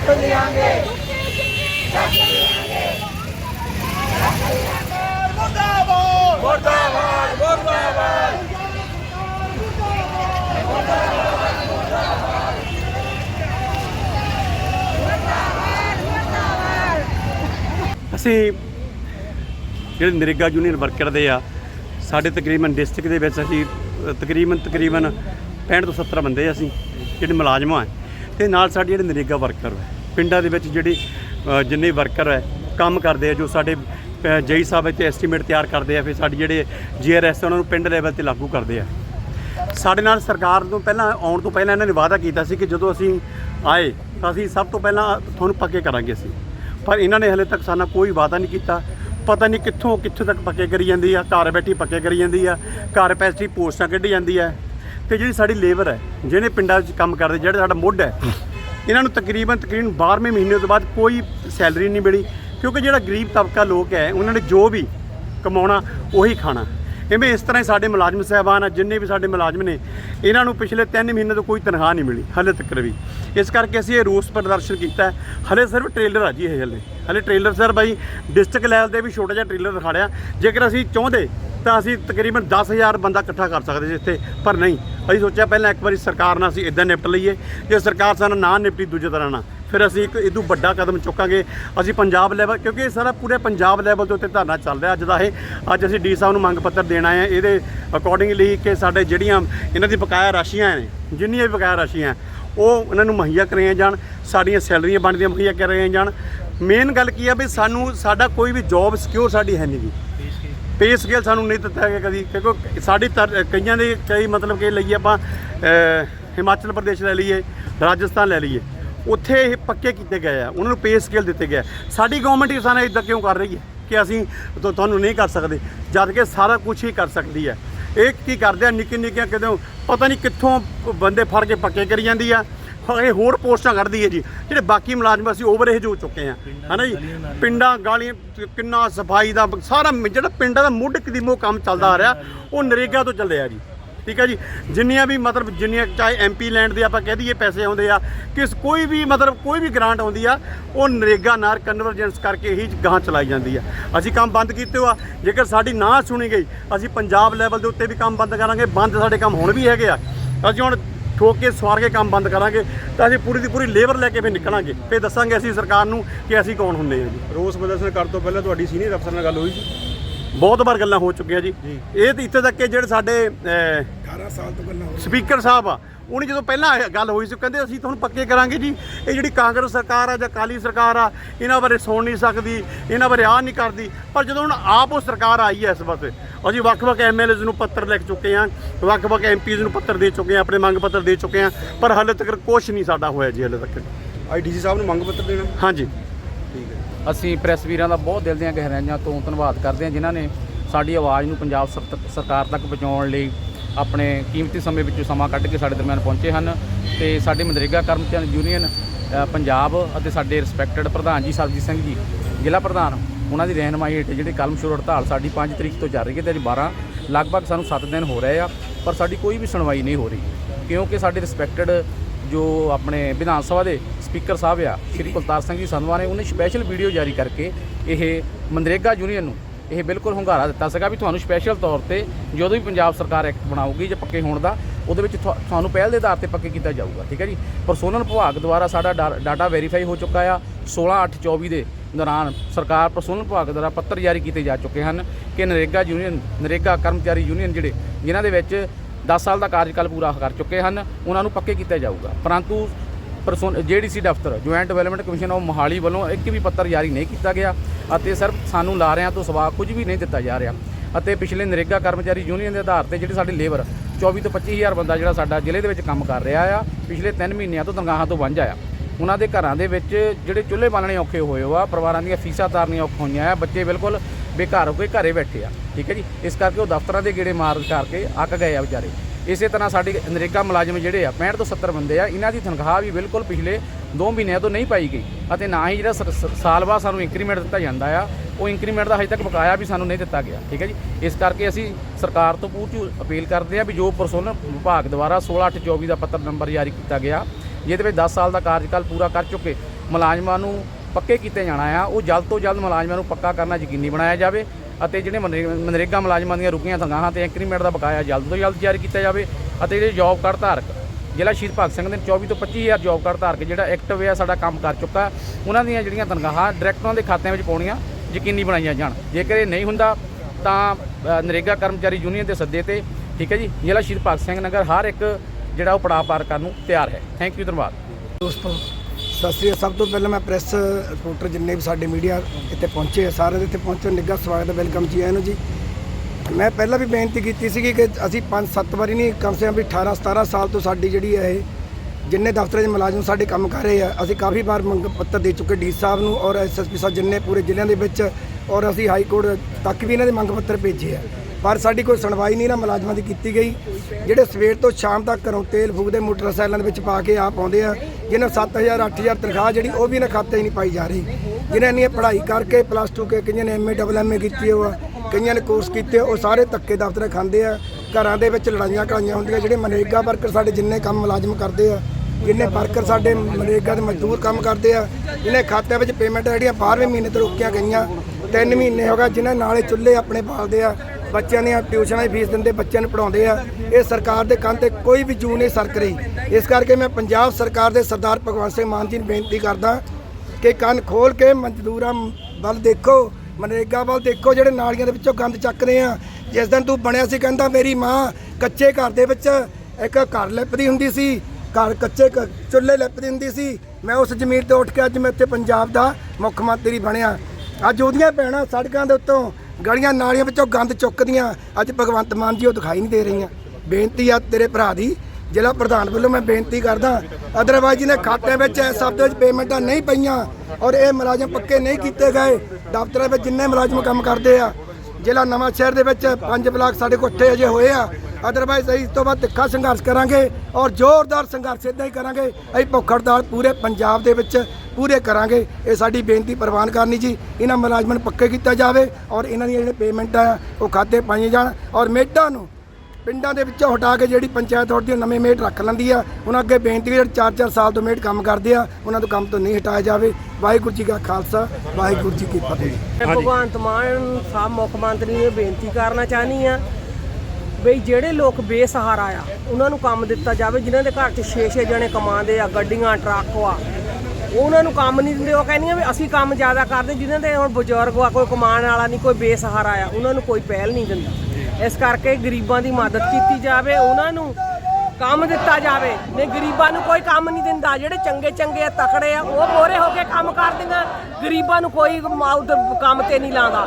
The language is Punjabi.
ਰੱਖ ਲਿਆਂਗੇ ਮੁਰਦਾਬਾਦ ਮੁਰਦਾਬਾਦ ਮੁਰਦਾਬਾਦ ਅਸੀਂ ਜਿਹੜੇ ਨਰੇਗਾ ਯੂਨੀਅਨ ਵਰਕਰ ਦੇ ਆ, ਸਾਡੇ ਤਕਰੀਬਨ ਡਿਸਟ੍ਰਿਕਟ ਦੇ ਵਿੱਚ ਅਸੀਂ ਤਕਰੀਬਨ ਤਕਰੀਬਨ 65 ਤੋਂ 70 ਬੰਦੇ ਅਸੀਂ, ਜਿਹੜੇ ਮੁਲਾਜ਼ਮ ਆ। ਤੇ ਨਾਲ ਸਾਡੇ ਜਿਹੜੇ ਨਰੇਗਾ ਵਰਕਰ ਹੈ, ਪਿੰਡਾਂ ਦੇ ਵਿੱਚ ਜਿਹੜੀ ਜਿੰਨੇ ਵਰਕਰ ਹੈ, ਕੰਮ ਕਰਦੇ ਆ, ਜੋ ਸਾਡੇ ਜਈ ਸਾਹਿਬ ਇੱਥੇ ਐਸਟੀਮੇਟ ਤਿਆਰ ਕਰਦੇ ਆ, ਫਿਰ ਸਾਡੇ ਜਿਹੜੇ ਜੀਆਰਐਸ ਉਹਨਾਂ ਨੂੰ ਪਿੰਡ ਲੈਵਲ ਤੇ ਲਾਗੂ ਕਰਦੇ ਆ। ਸਾਡੇ ਨਾਲ ਸਰਕਾਰ ਤੋਂ ਪਹਿਲਾਂ, ਆਉਣ ਤੋਂ ਪਹਿਲਾਂ ਇਹਨਾਂ ਨੇ ਵਾਅਦਾ ਕੀਤਾ ਸੀ ਕਿ ਜਦੋਂ ਅਸੀਂ ਆਏ, ਤਾਂ ਅਸੀਂ ਸਭ ਤੋਂ ਪਹਿਲਾਂ ਤੁਹਾਨੂੰ ਪੱਕੇ ਕਰਾਂਗੇ ਅਸੀਂ। ਪਰ ਇਹਨਾਂ ਨੇ ਹਲੇ ਤੱਕ ਸਾਡਾ ਕੋਈ ਵਾਅਦਾ ਨਹੀਂ ਕੀਤਾ। ਪਤਾ ਨਹੀਂ ਕਿੱਥੋਂ ਕਿੱਥੇ ਤੱਕ ਪੱਕੇ ਕਰੀ ਜਾਂਦੀ ਆ, ਘਰ ਬੈਠੀ ਪੱਕੇ ਕਰੀ ਜਾਂਦੀ ਆ, ਘਰ ਪੈਸੀ ਪੋਸਟਾਂ ਕੱਢੀ ਜਾਂਦੀ ਆ। ਤੇ ਜਿਹੜੀ ਸਾਡੀ ਲੇਬਰ ਹੈ ਜਿਹੜੇ ਪਿੰਡਾਂ ਵਿੱਚ ਕੰਮ ਕਰਦੇ, ਜਿਹੜਾ ਸਾਡਾ ਮੁੱਢ ਹੈ, ਇਹਨਾਂ ਨੂੰ ਤਕਰੀਬਨ ਤਕਰੀਬਨ 12ਵੇਂ ਮਹੀਨੇ ਤੋਂ ਬਾਅਦ ਕੋਈ ਸੈਲਰੀ ਨਹੀਂ ਮਿਲੀ, ਕਿਉਂਕਿ ਜਿਹੜਾ ਗਰੀਬ ਤਬਕਾ ਲੋਕ ਹੈ, ਉਹਨਾਂ ਨੇ ਜੋ ਵੀ ਕਮਾਉਣਾ, ਉਹੀ ਖਾਣਾ। ਇਵੇਂ ਇਸ ਤਰ੍ਹਾਂ ਹੀ ਸਾਡੇ ਮੁਲਾਜ਼ਮ ਸਾਹਿਬਾਨ ਆ, ਜਿੰਨੇ ਵੀ ਸਾਡੇ ਮੁਲਾਜ਼ਮ ਨੇ, ਇਹਨਾਂ ਨੂੰ ਪਿਛਲੇ 3 ਮਹੀਨੇ ਤੋਂ ਕੋਈ ਤਨਖਾਹ ਨਹੀਂ ਮਿਲੀ, ਹਲੇ ਤੱਕ ਵੀ। ਇਸ ਕਰਕੇ ਅਸੀਂ ਇਹ ਰੋਸ ਪ੍ਰਦਰਸ਼ਨ ਕੀਤਾ ਹਲੇ ਸਿਰਫ ਟ੍ਰੇਲਰ ਆ ਜੀ ਇਹ ਹਲੇ। ਹਲੇ trailer sir by district level ਤੇ ਵੀ ਛੋਟਾ ਜਿਹਾ ਟ੍ਰੇਲਰ ਦਿਖਾੜਿਆ ਜੇਕਰ ਅਸੀਂ ਚਾਹੁੰਦੇ ਤਾਂ ਅਸੀਂ ਤਕਰੀਬਨ 10000 ਬੰਦਾ ਇਕੱਠਾ ਕਰ ਸਕਦੇ ਸੀ ਇੱਥੇ, ਪਰ ਨਹੀਂ। ਅਸੀਂ ਸੋਚਿਆ ਪਹਿਲਾਂ ਇੱਕ ਵਾਰੀ ਸਰਕਾਰ ਨਾਲ ਅਸੀਂ ਇਦਾਂ ਨਿਪਟ ਲਈਏ। ਜੇ ਸਰਕਾਰ ਸਾਨੂੰ ਨਾ ਨਿਪਟੀ, ਦੂਜੇ ਤਰ੍ਹਾਂ ਨਾਲ ਫਿਰ ਅਸੀਂ ਇੱਕ ਇਦੋਂ ਵੱਡਾ ਕਦਮ ਚੁੱਕਾਂਗੇ। ਅਸੀਂ ਪੰਜਾਬ ਲੈਵਲ ਕਿਉਂਕਿ ਇਹ ਸਾਰਾ ਪੂਰੇ ਪੰਜਾਬ ਲੈਵਲ ਦੇ ਉੱਤੇ ਧਰਨਾ ਚੱਲ ਰਿਹਾ। ਅੱਜ ਦਾ ਇਹ ਅੱਜ ਅਸੀਂ ਡੀ ਸਾਹਿਬ ਨੂੰ ਮੰਗ ਪੱਤਰ ਦੇਣ ਆਏ ਹਾਂ। ਇਹਦੇ ਅਕੋਰਡਿੰਗਲੀ ਕਿ ਸਾਡੇ ਜਿਹੜੀਆਂ ਇਹਨਾਂ ਦੀ ਬਕਾਇਆ ਰਾਸ਼ੀਆਂ ਨੇ, ਜਿੰਨੀਆਂ ਵੀ ਬਕਾਇਆ ਰਾਸ਼ੀਆਂ, ਉਹ ਉਹਨਾਂ ਨੂੰ ਮੁਹੱਈਆ ਕਰਾਈਆਂ ਜਾਣ। ਸਾਡੀਆਂ ਸੈਲਰੀਆਂ ਬਣਦੀਆਂ ਮੁਹੱਈਆ ਕਰਾਈਆਂ ਜਾਣ। ਮੇਨ ਗੱਲ ਕੀ ਆ ਵੀ ਸਾਨੂੰ ਸਾਡਾ ਕੋਈ ਵੀ ਜੌਬ ਸਿਕਿਉਰ ਸਾਡੀ ਹੈ ਨਹੀਂ ਗੀ। ਪੇ ਸਕੇਲ ਸਾਨੂੰ ਨਹੀਂ ਦਿੱਤਾ ਗਿਆ ਕਦੀ। ਕਿਉਂਕਿ ਸਾਡੀ ਤਰ- ਕਈਆਂ ਦੇ ਕਈ ਮਤਲਬ ਕਿ ਲਈਏ ਆਪਾਂ ਹਿਮਾਚਲ ਪ੍ਰਦੇਸ਼ ਲੈ ਲਈਏ, ਰਾਜਸਥਾਨ ਲੈ ਲਈਏ। ਉੱਥੇ ਇਹ ਪੱਕੇ ਕੀਤੇ ਗਏ ਆ, ਉਹਨਾਂ ਨੂੰ ਪੇ ਸਕੇਲ ਦਿੱਤੇ ਗਏ ਆ। ਸਾਡੀ ਗਵਰਨਮੈਂਟ ਹੀ ਸਾਨੂੰ ਇਦਾਂ ਕਿਉਂ ਕਰ ਰਹੀ ਹੈ ਕਿ ਅਸੀਂ ਤੁ- ਤੁਹਾਨੂੰ ਨਹੀਂ ਕਰ ਸਕਦੇ, ਜਦ ਕਿ ਸਾਰਾ ਕੁਝ ਹੀ ਕਰ ਸਕਦੀ ਹੈ। ਇਹ ਕੀ ਕਰਦੇ ਆ, ਨਿੱਕੇ ਨਿੱਕੀਆਂ ਕਿਦੋਂ, ਪਤਾ ਨਹੀਂ ਕਿੱਥੋਂ ਬੰਦੇ ਫੜ ਕੇ ਪੱਕੇ ਕਰੀ ਜਾਂਦੀ ਆ। ਇਹ ਹੋਰ ਪੋਸਟਾਂ ਕੱਢਦੀ ਹੈ ਜੀ, ਜਿਹੜੇ ਬਾਕੀ ਮੁਲਾਜ਼ਮ ਅਸੀਂ ਓਵਰੇਜ ਹੋ ਚੁੱਕੇ ਆ, ਹਨਾ ਜੀ? ਪਿੰਡਾਂ ਗਾਲੀਆਂ ਕਿੰਨਾ ਸਫ਼ਾਈ ਦਾ, ਸਾਰਾ ਮ- ਜਿਹੜਾ ਪਿੰਡਾਂ ਦਾ ਮੁੱਢ ਕਦੀਮੋ ਕੰਮ ਚੱਲਦਾ ਆ ਰਿਹਾ, ਉਹ ਨਰੇਗਾ ਤੋਂ ਚੱਲਿਆ ਜੀ। ਠੀਕ ਹੈ ਜੀ? ਜਿੰਨੀਆਂ ਵੀ ਮਤਲਬ ਜਿੰਨੀਆਂ ਚਾਹੇ ਐਮਪੀ ਲੈਂਡ ਦੇ ਆਪਾਂ ਕਹਿ ਦਈਏ ਪੈਸੇ ਆਉਂਦੇ ਆ, ਕਿਸ ਕੋਈ ਵੀ ਮਤਲਬ ਕੋਈ ਵੀ ਗ੍ਰਾਂਟ ਆਉਂਦੀ ਆ, ਉਹ ਨਰੇਗਾ ਨਾਲ ਕਨਵਰਜੈਂਸ ਕਰਕੇ ਹੀ ਗਾਂ ਚਲਾਈ ਜਾਂਦੀ ਆ। ਅਸੀਂ ਕੰਮ ਬੰਦ ਕੀਤੇ ਹੋਆ, ਜੇਕਰ ਸਾਡੀ ਨਾ ਸੁਣੀ ਗਈ, ਅਸੀਂ ਪੰਜਾਬ ਲੈਵਲ ਦੇ ਉੱਤੇ ਵੀ ਕੰਮ ਬੰਦ ਕਰਾਂਗੇ, ਬੰਦ ਸਾਡੇ ਕੰਮ ਹੁਣ ਵੀ ਹੈਗੇ ਆ। ਅਸੀਂ ਹੁਣ ਠੋਕ ਕੇ ਸਵਾਰ ਕੇ ਕੰਮ ਬੰਦ ਕਰਾਂਗੇ, ਤਾਂ ਅਸੀਂ ਪੂਰੀ ਦੀ ਪੂਰੀ ਲੇਬਰ ਲੈ ਕੇ ਫਿਰ ਨਿਕਲਾਂਗੇ। ਫਿਰ ਦੱਸਾਂਗੇ ਅਸੀਂ ਸਰਕਾਰ ਨੂੰ ਕਿ ਅਸੀਂ ਕੌਣ ਹੁੰਦੇ ਹਾਂ ਜੀ। ਰੋਸ ਪ੍ਰਦਰਸ਼ਨ ਕਰਨ ਤੋਂ ਪਹਿਲਾਂ ਤੁਹਾਡੀ ਸੀਨੀਅਰ ਅਫਸਰ ਨਾਲ ਗੱਲ ਹੋਈ ਸੀ। ਬਹੁਤ ਵਾਰ ਗੱਲਾਂ ਹੋ ਚੁੱਕੀਆਂ ਜੀ। ਇਹ ਤੇ ਇੱਥੇ ਤੱਕ ਕਿ ਜਿਹੜੇ ਸਾਡੇ ਅਹ, 18 ਸਾਲ ਤੋਂ ਪਹਿਲਾਂ ਸਪੀਕਰ ਸਾਹਿਬ ਆ ਉਹਨੇ ਜਦੋਂ ਪਹਿਲਾਂ ਗੱਲ ਹੋਈ ਸੀ ਕਹਿੰਦੇ ਅਸੀਂ ਤੁਹਾਨੂੰ ਪੱਕੇ ਕਰਾਂਗੇ ਜੀ। ਇਹ ਜਿਹੜੀ ਕਾਂਗਰਸ ਸਰਕਾਰ ਆ ਜਾਂ ਕਾਲੀ ਸਰਕਾਰ ਆ ਇਹਨਾਂ ਬਾਰੇ ਸੁਣ ਨਹੀਂ ਸਕਦੀ ਇਹਨਾਂ ਬਾਰੇ ਆ ਨਹੀਂ ਕਰਦੀ। ਪਰ ਜਦੋਂ ਹੁਣ ਆਪ ਉਹ ਸਰਕਾਰ ਆਈ ਹੈ ਇਸ ਪਾਸੇ ਅਸੀਂ ਵੱਖ-ਵੱਖ ਐਮਐਲਏਜ਼ ਨੂੰ ਪੱਤਰ ਲਿਖ ਚੁੱਕੇ ਹਾਂ ਵੱਖ-ਵੱਖ ਐਮਪੀਜ਼ ਨੂੰ ਪੱਤਰ ਦੇ ਚੁੱਕੇ ਹਾਂ ਆਪਣੇ ਮੰਗ ਪੱਤਰ ਦੇ ਚੁੱਕੇ ਹਾਂ ਪਰ ਹਾਲੇ ਤੱਕ ਕੁਝ ਨਹੀਂ ਸਾਡਾ ਹੋਇਆ ਜੀ ਹਾਲੇ ਤੱਕ। ਆਈਡੀਸੀ ਸਾਹਿਬ ਨੂੰ ਮੰਗ ਪੱਤਰ ਦੇਣਾ। ਹਾਂਜੀ। ਅਸੀਂ ਪ੍ਰੈਸ ਵੀਰਾਂ ਦਾ ਬਹੁਤ ਦਿਲ ਦੀਆਂ ਗਹਿਰਾਈਆਂ ਤੋਂ ਧੰਨਵਾਦ ਕਰਦੇ ਹਾਂ ਜਿਨ੍ਹਾਂ ਨੇ ਸਾਡੀ ਆਵਾਜ਼ ਨੂੰ ਪੰਜਾਬ ਸਰ- ਸਰਕਾਰ ਤੱਕ ਪਹੁੰਚਾਉਣ ਲਈ ਆਪਣੇ ਕੀਮਤੀ ਸਮੇਂ ਵਿੱਚੋਂ ਸਮਾਂ ਕੱਢ ਕੇ ਸਾਡੇ ਦਰਮਿਆਨ ਪਹੁੰਚੇ ਹਨ ਤੇ ਸਾਡੇ ਮਨਰੇਗਾ ਕਰਮਚਾਰੀ ਯੂਨੀਅਨ ਪੰਜਾਬ ਅਤੇ ਸਾਡੇ ਰਿਸਪੈਕਟਡ ਪ੍ਰਧਾਨ ਜੀ ਸਰਬਜੀਤ ਸਿੰਘ ਜੀ, ਜ਼ਿਲ੍ਹਾ ਪ੍ਰਧਾਨ, ਉਹਨਾਂ ਦੀ ਰਹਿਨਮਾਈ ਹੇਠ ਜਿਹੜੀ ਕਲਮ ਸ਼ੁਰੂ ਹੜਤਾਲ ਸਾਡੀ 5 ਤਰੀਕ ਤੋਂ ਚੱਲ ਰਹੀ ਹੈ ਤੇ ਅੱਜ 12 ਲਗਭਗ ਸਾਨੂੰ 7 ਦਿਨ ਹੋ ਰਹੇ ਆ, ਪਰ ਸਾਡੀ ਕੋਈ ਵੀ ਸੁਣਵਾਈ ਨਹੀਂ ਹੋ ਰਹੀ ਕਿਉਂਕਿ ਸਾਡੇ ਰਿਸਪੈਕਟਡ ਜੋ ਆਪਣੇ ਵਿਧਾਨ ਸਭਾ ਦੇ ਸਪੀਕਰ ਸਾਹਿਬ ਆ, ਸ਼੍ਰੀ ਕੁਲਤਾਰ ਸਿੰਘ ਜੀ ਸੰਧਵਾ ਨੇ, ਉਹਨੇ ਸਪੈਸ਼ਲ ਵੀਡੀਓ ਜਾਰੀ ਕਰਕੇ ਇਹ ਮਨਰੇਗਾ ਯੂਨੀਅਨ ਨੂੰ ਇਹ ਬਿਲਕੁਲ ਹੁੰਗਾਰਾ ਦਿੱਤਾ ਸੀਗਾ ਵੀ ਤੁਹਾਨੂੰ ਸਪੈਸ਼ਲ ਤੌਰ ਤੇ ਜਦੋਂ ਵੀ ਪੰਜਾਬ ਸਰਕਾਰ ਐਕਟ ਬਣਾਊਗੀ ਜੇ ਪੱਕੇ ਹੋਣ ਦਾ, ਉਹਦੇ ਵਿੱਚ ਤੁਹਾ- ਤੁਹਾਨੂੰ ਪਹਿਲ ਦੇ ਆਧਾਰ ਤੇ ਪੱਕੇ ਕੀਤਾ ਜਾਊਗਾ, ਠੀਕ ਹੈ ਜੀ? ਪਰਸੋਨਲ ਵਿਭਾਗ ਦੁਆਰਾ ਸਾਡਾ ਡਾ- ਡਾਟਾ ਵੈਰੀਫਾਈ ਹੋ ਚੁੱਕਾ ਆ 16/8/24 ਦੇ ਦੌਰਾਨ ਸਰਕਾਰ ਪਰਸੋਨਲ ਵਿਭਾਗ ਦੁਆਰਾ ਪੱਤਰ ਜਾਰੀ ਕੀਤੇ ਜਾ ਚੁੱਕੇ ਹਨ ਕਿ ਨਰੇਗਾ ਯੂਨੀਅਨ ਨਰੇਗਾ ਕਰਮਚਾਰੀ ਯੂਨੀਅਨ ਜਿਹੜੇ, ਜਿਨ੍ਹਾਂ ਦੇ ਵਿੱਚ 10 ਸਾਲ ਦਾ ਕਾਰਜਕਾਲ ਪੂਰਾ ਕਰ ਚੁੱਕੇ ਹਨ, ਉਹਨਾਂ ਨੂੰ ਪੱਕੇ ਕੀਤਾ ਜਾਊਗਾ। ਪਰੰਤੂ ਪਰਸੋਨ ਜੀਡੀਸੀ ਦਫ਼ਤਰ joint development commission of Mohali ਵੱਲੋਂ ਇੱਕ ਵੀ ਪੱਤਰ ਜਾਰੀ ਨਹੀਂ ਕੀਤਾ ਗਿਆ ਅਤੇ ਸਿਰਫ ਸਾਨੂੰ ਲਾਰਿਆਂ ਤੋਂ ਸਵਾ ਕੁਝ ਵੀ ਨਹੀਂ ਦਿੱਤਾ ਜਾ ਰਿਹਾ ਅਤੇ ਪਿਛਲੇ ਨਰੇਗਾ ਕਰਮਚਾਰੀ ਯੂਨੀਅਨ ਦੇ ਆਧਾਰ ਤੇ ਜਿਹੜੇ ਸਾਡੇ ਲੇਬਰ 24 ਤੋਂ 25000 ਬੰਦਾ ਜਿਹੜਾ ਸਾਡਾ ਜ਼ਿਲ੍ਹੇ ਦੇ ਵਿੱਚ ਕੰਮ ਕਰ ਰਿਹਾ ਆ, ਪਿਛਲੇ 3 ਮਹੀਨਿਆਂ ਤੋਂ ਤਨਖਾਹਾਂ ਤੋਂ ਵਾਂਝਾ ਆ। ਉਹਨਾਂ ਦੇ ਘਰਾਂ ਦੇ ਵਿੱਚ ਜਿਹੜੇ ਚੁੱਲ੍ਹੇ ਬਾਲਣੇ ਔਖੇ ਹੋਏ ਆ, ਪਰਿਵਾਰਾਂ ਦੀਆਂ ਫੀਸਾਂ ਤਾਰਨੀਆਂ ਔਖੀਆਂ ਹੋਈਆਂ ਆ, ਬੱਚੇ ਬਿਲਕੁਲ ਬੇਘਰ ਹੋ ਕੇ ਘਰੇ ਬੈਠੇ ਆ, ਠੀਕ ਹੈ ਜੀ? ਇਸ ਕਰਕੇ ਉਹ ਦਫ਼ਤਰਾਂ ਦੇ ਗੇੜੇ ਮਾਰ ਕਰਕੇ ਅੱਕ ਗਏ ਆ ਵਿਚਾਰੇ। ਇਸੇ ਤਰ੍ਹਾਂ ਸਾਡੇ ਨਰੇਗਾ ਮੁਲਾਜ਼ਮ ਜਿਹੜੇ ਆ 65 ਤੋਂ 70 ਬੰਦੇ ਆ, ਇਹਨਾਂ ਦੀ ਤਨਖਾਹ ਵੀ ਬਿਲਕੁਲ ਪਿਛਲੇ 2 ਮਹੀਨਿਆਂ ਤੋਂ ਨਹੀਂ ਪਾਈ ਗਈ। ਅਤੇ ਨਾ ਹੀ ਜਿਹੜਾ ਸ- ਸ- ਸਾਲ ਬਾਅਦ ਸਾਨੂੰ ਇੰਕਰੀਮੈਂਟ ਦਿੱਤਾ ਜਾਂਦਾ ਆ, ਉਹ ਇੰਕਰੀਮੈਂਟ ਦਾ ਹਜੇ ਤੱਕ ਬਕਾਇਆ ਵੀ ਸਾਨੂੰ ਨਹੀਂ ਦਿੱਤਾ ਗਿਆ, ਠੀਕ ਹੈ ਜੀ? ਇਸ ਕਰਕੇ ਅਸੀਂ ਸਰਕਾਰ ਤੋਂ ਪੂਰੀ ਅਪੀਲ ਕਰਦੇ ਆ ਵੀ ਜੋ ਪਰਸੋਨਲ ਵਿਭਾਗ ਦੁਆਰਾ 16/8/24 ਦਾ ਪੱਤਰ ਨੰਬਰ ਜਾਰੀ ਕੀਤਾ ਗਿਆ, ਜਿਹਦੇ ਵਿੱਚ 10 ਸਾਲ ਦਾ ਕਾਰਜਕਾਲ ਪੂਰਾ ਕਰ ਚੁੱਕੇ, ਮੁਲਾਜ਼ਮਾਂ ਨੂੰ ਪੱਕੇ ਕੀਤੇ ਜਾਣਾ ਆ। ਉਹ ਜਲਦ ਤੋਂ ਜਲਦ ਮੁਲਾਜ਼ਮਾਂ ਨੂੰ ਪੱਕਾ ਕਰਨਾ ਯਕੀਨੀ ਬਣਾਇਆ ਜਾਵੇ ਅਤੇ ਜਿਹੜੇ ਮਨਰੇ- ਮਨਰੇਗਾ ਮੁਲਾਜ਼ਮਾਂ ਦੀਆਂ ਰੁਕੀਆਂ ਤਨਖਾਹਾਂ ਤੇ ਇੰਕਰੀਮੈਂਟ ਦਾ ਬਕਾਇਆ ਜਲਦ ਤੋਂ ਜਲਦ ਜਾਰੀ ਕੀਤਾ ਜਾਵੇ ਅਤੇ ਜਿਹੜੇ ਜੌਬ ਕਾਰਡ ਧਾਰਕ, ਜ਼ਿਲ੍ਹਾ ਸ਼ਹੀਦ ਭਗਤ ਸਿੰਘ ਦੇ 24 ਤੋਂ 25000 ਜੌਬ ਕਾਰਡ ਧਾਰਕ ਜਿਹੜਾ ਐਕਟਿਵ ਹੈ ਸਾਡਾ ਕੰਮ ਕਰ ਚੁੱਕਾ, ਉਹਨਾਂ ਦੀਆਂ ਜਿਹੜੀਆਂ ਤਨਖਾਹਾਂ ਡਾਇਰੈਕਟ ਉਹਨਾਂ ਦੇ ਖਾਤਿਆਂ ਵਿੱਚ ਪਾਉਣੀਆਂ ਯਕੀਨੀ ਬਣਾਈਆਂ ਜਾਣ। ਜੇਕਰ ਇਹ ਨਹੀਂ ਹੁੰਦਾ ਤਾਂ ਨਰੇਗਾ ਕਰਮਚਾਰੀ ਯੂਨੀਅਨ ਦੇ ਸੱਦੇ ਤੇ, ਠੀਕ ਹੈ ਜੀ, ਜ਼ਿਲ੍ਹਾ ਸ਼ਹੀਦ ਭਗਤ ਸਿੰਘ ਨਗਰ ਹਰ ਇੱਕ ਜਿਹੜਾ ਉਹ ਪੜਾਅ ਪਾਰ ਕਰਨ ਨੂੰ ਤਿਆਰ ਹੈ। ਥੈਂਕ ਯੂ ਧੰਨਵਾਦ। ਦੋਸਤੋ ਸਤਿ ਸ੍ਰੀ ਅਕਾਲ। ਸਭ ਤੋਂ ਪਹਿਲਾਂ ਮੈਂ ਪ੍ਰੈਸ ਰਿਪੋਰਟਰ ਜਿੰਨੇ ਵੀ ਸਾਡੇ ਮੀਡੀਆ ਇੱਥੇ ਪਹੁੰਚੇ ਆ ਸਾਰੇ ਦੇ ਇੱਥੇ ਪਹੁੰਚਣ ਨਿੱਘਾ ਸਵਾਗਤ ਹੈ, ਵੈਲਕਮ ਜੀ, ਆਇਆਂ ਨੂੰ ਜੀ। ਮੈਂ ਪਹਿਲਾਂ ਵੀ ਬੇਨਤੀ ਕੀਤੀ ਸੀਗੀ ਕਿ ਅਸੀਂ 5-7 ਵਾਰੀ ਨਹੀਂ, ਕਮ ਸੇ ਕਮ ਵੀ 18-17 ਸਾਲ ਤੋਂ ਸਾਡੀ ਜਿਹੜੀ ਹੈ ਇਹ, ਜਿੰਨੇ ਦਫ਼ਤਰਾਂ ਦੇ ਮੁਲਾਜ਼ਮ ਸਾਡੇ ਕੰਮ ਕਰ ਰਹੇ ਆ, ਅਸੀਂ ਕਾਫੀ ਵਾਰ ਮੰਗ ਪੱਤਰ ਦੇ ਚੁੱਕੇ ਡੀ ਸਾਹਿਬ ਨੂੰ ਔਰ ਐਸਐਸਪੀ ਸਾਹਿਬ ਜਿੰਨੇ ਪੂਰੇ ਜ਼ਿਲ੍ਹਿਆਂ ਦੇ ਵਿੱਚ ਔਰ ਅਸੀਂ ਹਾਈ ਕੋਰਟ ਤੱਕ ਵੀ ਇਹਨਾਂ ਦੇ ਮੰਗ ਪੱਤਰ ਭੇਜੇ ਆ। ਪਰ ਸਾਡੀ ਕੋਈ ਸੁਣਵਾਈ ਨਹੀਂ ਨਾ ਮੁਲਾਜ਼ਮਾਂ ਦੀ ਕੀਤੀ ਗਈ। ਜਿਹੜੇ ਸਵੇਰ ਤੋਂ ਸ਼ਾਮ ਤੱਕ ਘਰੋਂ ਤੇਲ ਫੂਕਦੇ ਮੋਟਰਸਾਈਕਲਾਂ ਦੇ ਵਿੱਚ ਪਾ ਕੇ ਆ ਪਾਉਂਦੇ ਆ ਜਿਹਨਾਂ 7000 8000 ਤਨਖਾਹ ਜਿਹੜੀ, ਉਹ ਵੀ ਇਹਨਾਂ ਖਾਤੇ 'ਚ ਨਹੀਂ ਪਾਈ ਜਾ ਰਹੀ। ਜਿਹਨਾਂ ਨੇ ਪੜ੍ਹਾਈ ਕਰਕੇ ਪਲੱਸ 2 ਕੇ ਕਈਆਂ ਨੇ ਐਮਏ ਡਬਲ ਐਮਏ ਕੀਤੀ ਹੋਆ ਕਈਆਂ ਨੇ ਕੋਰਸ ਕੀਤੇ, ਉਹ ਸਾਰੇ ਧੱਕੇ ਦਫ਼ਤਰ ਖਾਂਦੇ ਆ। ਘਰਾਂ ਦੇ ਵਿੱਚ ਲੜਾਈਆਂ ਕੜਾਈਆਂ ਹੁੰਦੀਆਂ, ਜਿਹੜੇ ਮਨੇਗਾ ਵਰਕਰ ਸਾਡੇ ਜਿੰਨੇ ਕੰਮ ਮੁਲਾਜ਼ਮ ਕਰਦੇ ਆ, ਜਿੰਨੇ ਵਰਕਰ ਸਾਡੇ ਮਨੇਗਾ ਦੇ ਮਜ਼ਦੂਰ ਕੰਮ ਕਰਦੇ ਆ ਜਿਹਨੇ ਖਾਤਿਆਂ ਵਿੱਚ ਪੇਮੈਂਟ ਜਿਹੜੀਆਂ 12ਵੇਂ ਮਹੀਨੇ ਤੋਂ ਰੋਕੀਆਂ ਗਈਆਂ, ਤਿੰਨ ਮਹੀਨੇ ਹੋ ਗਏ, ਜਿਨ੍ਹਾਂ ਨਾਲੇ ਚੁੱਲ੍ਹੇ ਆਪਣੇ ਪਾਲਦੇ ਆ ਬੱਚਿਆਂ ਦੀਆਂ ਟਿਊਸ਼ਨਾਂ ਦੀ ਫੀਸ ਦਿੰਦੇ, ਬੱਚਿਆਂ ਨੂੰ ਪੜਾਉਂਦੇ ਆ। ਇਹ ਸਰਕਾਰ ਦੇ ਕੰਨ ਤੇ ਕੋਈ ਵੀ ਜੂ ਨਹੀਂ ਸਰਕ ਰਹੀ। ਇਸ ਕਰਕੇ ਮੈਂ ਪੰਜਾਬ ਸਰਕਾਰ ਦੇ ਸਰਦਾਰ ਭਗਵੰਤ ਸਿੰਘ ਮਾਨ ਜੀ ਨੂੰ ਬੇਨਤੀ ਕਰਦਾ ਕਿ ਕੰਨ ਖੋਲ ਕੇ ਮਜ਼ਦੂਰਾਂ ਵੱਲ ਦੇਖੋ, ਮਨਰੇਗਾ ਵੱਲ ਦੇਖੋ, ਜਿਹੜੇ ਨਾਲੀਆਂ ਦੇ ਵਿੱਚੋਂ ਗੰਦ ਚੱਕਦੇ ਆ। ਜਿਸ ਦਿਨ ਤੂੰ ਬਣਿਆ ਸੀ ਕਹਿੰਦਾ ਮੇਰੀ ਮਾਂ ਕੱਚੇ ਘਰ ਦੇ ਵਿੱਚ ਇੱਕ ਘਰ ਲਿਪਦੀ ਹੁੰਦੀ ਸੀ, ਘਰ ਕੱਚੇ ਕ- ਚੁੱਲ੍ਹੇ ਲਿਪਦੀ ਹੁੰਦੀ ਸੀ। ਮੈਂ ਉਸ ਜ਼ਮੀਨ ਤੋਂ ਉੱਠ ਕੇ ਅੱਜ ਮੈਂ ਇੱਥੇ ਪੰਜਾਬ ਦਾ ਮੁੱਖ ਮੰਤਰੀ ਬਣਿਆ। ਅੱਜ ਉਹਦੀਆਂ ਭੈਣਾਂ ਸੜਕਾਂ ਦੇ ਉੱਤੋਂ ਗਲੀਆਂ ਨਾਲੀਆਂ ਵਿੱਚੋਂ ਗੰਦ ਚੁੱਕਦੀਆਂ। ਅੱਜ ਭਗਵੰਤ ਮਾਨ ਜੀ ਉਹ ਦਿਖਾਈ ਨਹੀਂ ਦੇ ਰਹੀਆਂ। ਬੇਨਤੀ ਆ ਤੇਰੇ ਭਰਾ ਦੀ, ਜ਼ਿਲ੍ਹਾ ਪ੍ਰਧਾਨ ਵੱਲੋਂ ਮੈਂ ਬੇਨਤੀ ਕਰਦਾ, ਅਦਰਵਾਈਜ਼ ਜਿਹਨੇ ਖਾਤਿਆਂ ਵਿੱਚ ਇਸ ਹਫ਼ਤੇ ਵਿੱਚ ਪੇਮੈਂਟਾਂ ਨਹੀਂ ਪਈਆਂ ਔਰ ਇਹ ਮੁਲਾਜ਼ਮ ਪੱਕੇ ਨਹੀਂ ਕੀਤੇ ਗਏ, ਦਫ਼ਤਰਾਂ ਵਿੱਚ ਜਿੰਨੇ ਮੁਲਾਜ਼ਮ ਕੰਮ ਕਰਦੇ ਆ, ਜ਼ਿਲ੍ਹਾ ਨਵਾਂ ਸ਼ਹਿਰ ਦੇ ਵਿੱਚ ਪੰਜ ਬਲਾਕ ਸਾਡੇ ਕੋਲ ਇੱਥੇ ਅਜੇ ਹੋਏ ਆ। ਅਦਰਵਾਈਜ਼ ਅਸੀਂ ਇਸ ਤੋਂ ਬਾਅਦ ਤਿੱਖਾ ਸੰਘਰਸ਼ ਕਰਾਂਗੇ ਔਰ ਜ਼ੋਰਦਾਰ ਸੰਘਰਸ਼ ਇਦਾਂ ਹੀ ਕਰਾਂਗੇ। ਅਸੀਂ ਭੁੱਖ ਹੜਤਾਲ ਪੂਰੇ ਪੰਜਾਬ ਦੇ ਵਿੱਚ ਪੂਰੇ ਕਰਾਂਗੇ। ਇਹ ਸਾਡੀ ਬੇਨਤੀ ਪ੍ਰਵਾਨ ਕਰਨੀ ਜੀ। ਇਹਨਾਂ ਮੁਲਾਜ਼ਮਾਂ ਨੂੰ ਪੱਕੇ ਕੀਤਾ ਜਾਵੇ ਔਰ ਇਹਨਾਂ ਦੀਆਂ ਜਿਹੜੇ ਪੇਮੈਂਟਾਂ ਆ, ਉਹ ਖਾਤੇ ਪਾਈਆਂ ਜਾਣ ਔਰ ਮੇਟਾਂ ਨੂੰ ਪਿੰਡਾਂ ਦੇ ਵਿੱਚੋਂ ਹਟਾ ਕੇ ਜਿਹੜੀ ਪੰਚਾਇਤ ਔਰ ਦੀ ਨਵੇਂ ਮੇਟ ਰੱਖ ਲੈਂਦੀ ਆ ਉਹਨਾਂ ਅੱਗੇ ਬੇਨਤੀ ਹੈ ਜਿਹੜੇ 4-4 ਸਾਲ ਤੋਂ ਮੇਟ ਕੰਮ ਕਰਦੇ ਆ, ਉਹਨਾਂ ਤੋਂ ਕੰਮ ਤੋਂ ਨਹੀਂ ਹਟਾਇਆ ਜਾਵੇ। ਵਾਹਿਗੁਰੂ ਜੀ ਕਾ ਖਾਲਸਾ, ਵਾਹਿਗੁਰੂ ਜੀ ਕੀ ਫਤਿਹ। ਭਗਵੰਤ ਮਾਨ ਸਾਹਿਬ ਮੁੱਖ ਮੰਤਰੀ ਨੂੰ ਇਹ ਬੇਨਤੀ ਕਰਨਾ ਚਾਹਨੀ ਆ ਬਈ ਜਿਹੜੇ ਲੋਕ ਬੇਸਹਾਰਾ ਆ, ਉਹਨਾਂ ਨੂੰ ਕੰਮ ਦਿੱਤਾ ਜਾਵੇ, ਜਿਨ੍ਹਾਂ ਦੇ ਘਰ 'ਚ 6-6 ਜਣੇ ਕਮਾਉਂਦੇ ਆ, ਗੱਡੀਆਂ, ਟਰੱਕ ਆ, ਉਹਨਾਂ ਨੂੰ ਕੰਮ ਨਹੀਂ ਦਿੰਦੇ। ਉਹ ਕਹਿੰਦੀਆਂ ਵੀ ਅਸੀਂ ਕੰਮ ਜ਼ਿਆਦਾ ਕਰਦੇ, ਜਿਨ੍ਹਾਂ ਦੇ ਹੁਣ ਬਜ਼ੁਰਗ ਆ, ਕੋਈ ਕਮਾਉਣ ਵਾਲਾ ਨਹੀਂ, ਕੋਈ ਬੇਸਹਾਰਾ ਆ, ਉਹਨਾਂ ਨੂੰ ਕੋਈ ਪਹਿਲ ਨਹੀਂ ਦਿੰਦਾ। ਇਸ ਕਰਕੇ ਗਰੀਬਾਂ ਦੀ ਮਦਦ ਕੀਤੀ ਜਾਵੇ, ਉਹਨਾਂ ਨੂੰ ਕੰਮ ਦਿੱਤਾ ਜਾਵੇ। ਨਹੀਂ, ਗਰੀਬਾਂ ਨੂੰ ਕੋਈ ਕੰਮ ਨਹੀਂ ਦਿੰਦਾ। ਜਿਹੜੇ ਚੰਗੇ ਚੰਗੇ ਆ, ਤਕੜੇ ਆ, ਉਹ ਮੋਰੇ ਹੋ ਕੇ ਕੰਮ ਕਰਦੀਆਂ ਗਰੀਬਾਂ ਨੂੰ ਕੋਈ ਮਾਊਟ ਕੰਮ ਤੇ ਨਹੀਂ ਲਾਉਂਦਾ।